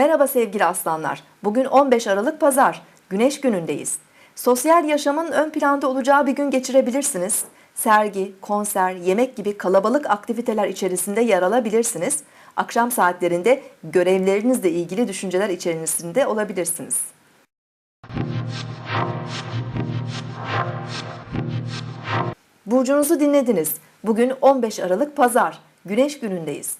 Merhaba sevgili aslanlar. Bugün 15 Aralık Pazar. Güneş günündeyiz. Sosyal yaşamın ön planda olacağı bir gün geçirebilirsiniz. Sergi, konser, yemek gibi kalabalık aktiviteler içerisinde yer alabilirsiniz. Akşam saatlerinde görevlerinizle ilgili düşünceler içerisinde olabilirsiniz. Burcunuzu dinlediniz. Bugün 15 Aralık Pazar. Güneş günündeyiz.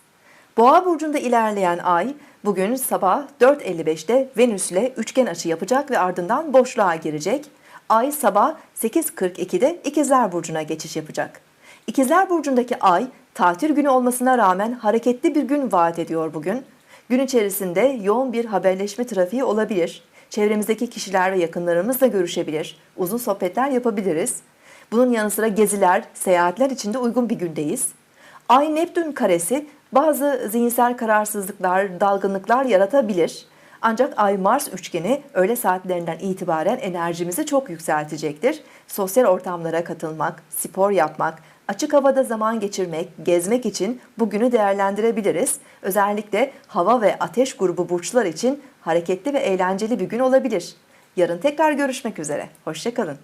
Boğa burcunda ilerleyen ay bugün sabah 4.55'te Venüs ile üçgen açı yapacak ve ardından boşluğa girecek. Ay sabah 8.42'de İkizler burcuna geçiş yapacak. İkizler burcundaki ay tatil günü olmasına rağmen hareketli bir gün vaat ediyor bugün. Gün içerisinde yoğun bir haberleşme trafiği olabilir. Çevremizdeki kişiler ve yakınlarımızla görüşebilir. Uzun sohbetler yapabiliriz. Bunun yanı sıra geziler, seyahatler için de uygun bir gündeyiz. Ay Neptün karesi bazı zihinsel kararsızlıklar, dalgınlıklar yaratabilir. Ancak Ay Mars üçgeni öğle saatlerinden itibaren enerjimizi çok yükseltecektir. Sosyal ortamlara katılmak, spor yapmak, açık havada zaman geçirmek, gezmek için bugünü değerlendirebiliriz. Özellikle hava ve ateş grubu burçlar için hareketli ve eğlenceli bir gün olabilir. Yarın tekrar görüşmek üzere. Hoşçakalın.